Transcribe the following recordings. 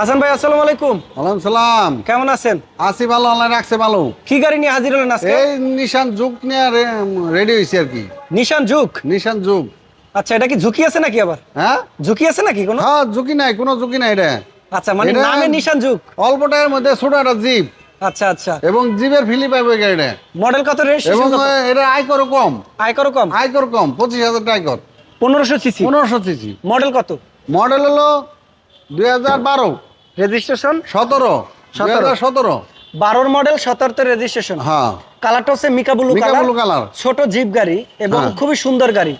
হাসান ভাই আসসালামু আলাইকুম। ওয়ালাইকুম সালাম। কেমন আছেন? আসি ভালো আল্লাহ রাখছে ভালো। কি গাড়ি নিয়ে হাজির হলেন আজকে? এই নিশান যুগ নিয়ে রেডি হয়েছে আর কি। নিশান যুগ? নিশান যুগ। আচ্ছা এটা কি ঝুঁকি আছে নাকি আবার? হ্যাঁ? ঝুঁকি আছে নাকি কোনো? হ্যাঁ ঝুঁকি নাই কোনো ঝুঁকি নাই এটা আচ্ছা মানে নামে নিশান যুগ। অল্প মধ্যে ছোট একটা জিপ। আচ্ছা আচ্ছা। এবং জিপের ফিলি পাইবে গাড়িটা। মডেল কত এবং রেজিস্ট্রেশন এটা আয়কর কম। আয়কর কম? আয়কর কম পঁচিশ হাজার টাকা আয়কর। পনেরোশো সিসি? পনেরোশো সিসি। মডেল কত? মডেল হলো দুই হাজার বারো। রেজিস্ট্রেশন সতেরো। দুই হাজার সতেরো। বারোর মডেল সতেরোতে রেজিস্ট্রেশন হ্যাঁ। কালারটা হচ্ছে মিকা ব্লু কালার ছোট জিপ গাড়ি এবং হ্যাঁ। খুবই সুন্দর গাড়ি।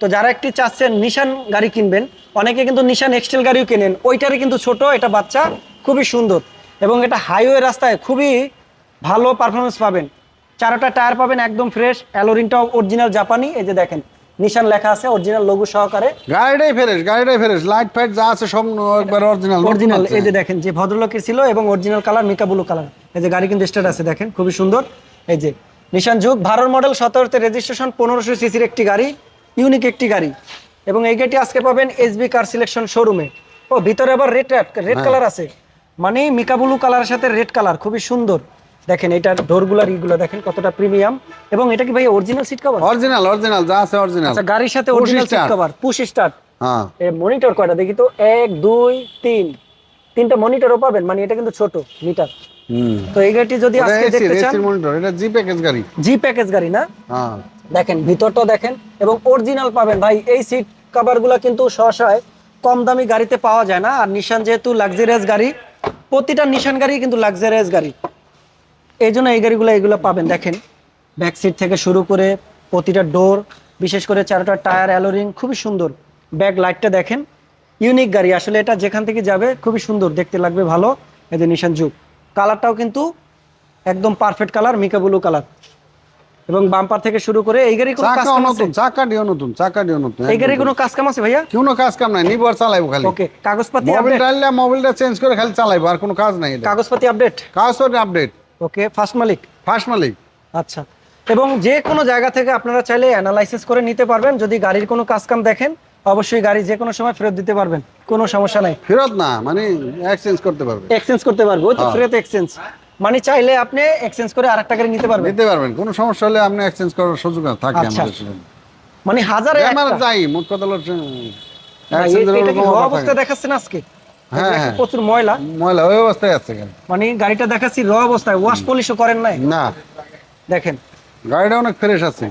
তো যারা একটি চাচ্ছেন নিশান গাড়ি কিনবেন অনেকে কিন্তু নিশান এক্সটেল গাড়িও কেনেন। ওইটারই কিন্তু ছোট এটা বাচ্চা খুবই সুন্দর। এবং এটা হাইওয়ে রাস্তায় খুবই ভালো পারফরমেন্স পাবেন। চারোটা টায়ার পাবেন একদম ফ্রেশ অ্যালোরিনটাও অরিজিনাল জাপানি এই যে দেখেন নিশান লেখা আছে অরিজিনাল লঘু সহকারে। গাড়িটাই ফ্রেশ গাড়িটাই ফ্রেশ। লাইট ফাইট যা আছে সব একবার অরিজিনাল অরিজিনাল এই যে দেখেন যে ভদ্রলোকের ছিল এবং original colour mica blue colour এই যে গাড়ি কিন্তু স্টার্ট আছে দেখেন খুবই সুন্দর। এই যে নিশান যুগ ভারত মডেল সতেরোতে রেজিস্ট্রেশন পনেরোশো সিসির একটি গাড়ি ইউনিক একটি গাড়ি। এবং এই গাড়িটি আজকে পাবেন এসবি কার সিলেকশন শোরুমে ও ভিতরে আবার রেড রেড কালার আছে। মানে মিকাবুলু কালারের সাথে রেড কালার খুবই সুন্দর। দেখেন এটার ডোরগুলার ইগুলো দেখেন কতটা প্রিমিয়াম। এবং এটা কি ভাই original seat cover original original যা আছে অরিজিনাল আচ্ছা গাড়ির সাথে original seat cover push start হ্যাঁ। এই মনিটর কয়টা? দেখি তো এক দুই তিন। তিনটা মনিটরও পাবেন মানে এটা কিন্তু ছোট মিটার হুম। তো এই গাড়িটি যদি আজকে দেখতে চান মনিটর এটা জি প্যাকেজ গাড়ি। জি প্যাকেজ গাড়ি না? হ্যাঁ। দেখেন ভিতরটা দেখেন এবং অরিজিনাল পাবেন। ভাই এই সিট কভারগুলো কিন্তু সহসায় কম দামি গাড়িতে পাওয়া যায় না। আর নিশান যেহেতু লাক্সারিয়াস গাড়ি প্রতিটা নিশান গাড়ি কিন্তু লাক্সারিয়াস গাড়ি। এই জন্য এই গাড়িগুলো এগুলো পাবেন। দেখেন ব্যাক সিট থেকে শুরু করে প্রতিটা ডোর বিশেষ করে চারোটা টায়ার অ্যালোরিং খুবই সুন্দর। ব্যাক লাইটটা দেখেন ইউনিক গাড়ি। আসলে এটা যেখান থেকে যাবে খুবই সুন্দর দেখতে লাগবে ভালো। এই যে নিশান যুগ কালারটাও কিন্তু একদম perfect colour mica blue colour এবং বাম্পার থেকে শুরু করে এই গাড়ি কোনো কাজ কাম আছে? নতুন চাকাটিও নতুন চাকাটিও নতুন এই গাড়ি কোনো কাজ কাম আছে ভাইয়া? কোনো কাজ কাম নাই নিবার চালাইবো খালি। ওকে কাগজপাতি আপডেট মোবিলটা চেঞ্জ করে খালি চালাইবো আর কোনো কাজ নাই কাগজপাতি আপডেট কাগজপত্র আপডেট ওকে ফার্স্ট মালিক? ফার্স্ট মালিক। আচ্ছা। এবং যে কোনো জায়গা থেকে আপনারা চাইলে অ্যানালাইসিস করে নিতে পারবেন। যদি গাড়ির কোনো কাজ কাম দেখেন অবশ্যই গাড়ি যে কোনো সময় ফেরত দিতে পারবেন। কোনো সমস্যা নাই। ফেরত না মানে এক্সচেঞ্জ করতে পারবে এক্সচেঞ্জ করতে পারব ওই তো হ্যাঁ। ফেরত এক্সচেঞ্জ মানে চাইলে আপনি এক্সচেঞ্জ করে আরেকটা গাড়ি নিতে পারবেন। নিতে পারবেন কোনো সমস্যা হলে আপনি এক্সচেঞ্জ করার সুযোগ থাকে আচ্ছা। আমাদের মানে হাজারে আমার। যাই মোট কথা হলো অবস্থা দেখাচ্ছেন আজকে? হ্যাঁ, হ্যাঁ। প্রচুর ময়লা? ময়লা ওই অবস্থায় আছে কেন মানে গাড়িটা দেখাচ্ছি র অবস্থায় ওয়াশ পলিশও করেন নাই? না। দেখেন। গাড়িটা অনেক ফ্রেশ আছে।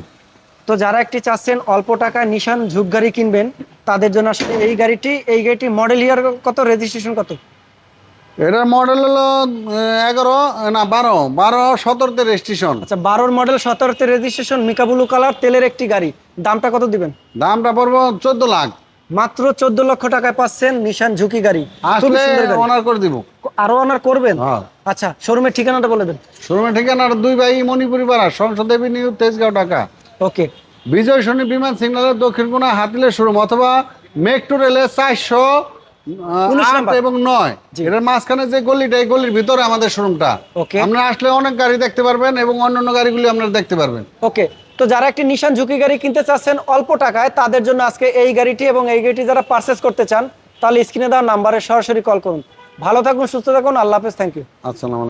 তো যারা একটি চাচ্ছেন অল্প টাকায় নিশান ঝুঁক গাড়ি কিনবেন তাদের জন্য আসলে এই গাড়িটি এই গাড়িটি মডেল ইয়ার কত রেজিস্ট্রেশন কত? এটার মডেল হলো এগারো না বারো বারো সতেরোতে রেজিস্ট্রেশন আচ্ছা বারোর মডেল সতেরোতে রেজিস্ট্রেশন মিকাবুলু কালার তেলের একটি গাড়ি। দামটা কত দিবেন? দামটা পড়ব চোদ্দ লাখ। মাত্র চোদ্দ লক্ষ টাকায় পাচ্ছেন নিশান ঝুঁকি গাড়ি। অনার করে দিব। আরও অনার করবেন? হ্যাঁ। আচ্ছা শোরুমের ঠিকানাটা বলে দেন। শোরুমের ঠিকানা দুই ভাই মণিপুরি পাড়া সংসদ এভিনিউ তেজগাঁও ঢাকা। ওকে। বিজয় শনি বিমান সিগন্যালের দক্ষিণ কোনা হাতিলের শোরুম অথবা মেট্রো রেলের চারশো। এবং নয়। এটার মাঝখানে যে গলিটা এই গলির ভিতরে আমাদের শোরুমটা। ওকে। আপনারা আসলে অনেক গাড়ি দেখতে পারবেন এবং অন্যান্য গাড়িগুলি আপনারা দেখতে পারবেন। ওকে। তো যারা একটি নিশান ঝুঁকি গাড়ি কিনতে চাচ্ছেন অল্প টাকায়, তাদের জন্য আজকে এই গাড়িটি এবং এই গাড়িটি যারা পারচেস করতে চান, তাহলে স্ক্রিনে দেওয়া নাম্বারে সরাসরি কল করুন। ভালো থাকুন, সুস্থ থাকুন, আল্লাহ হাফেজ থ্যাংক ইউ আসসালাম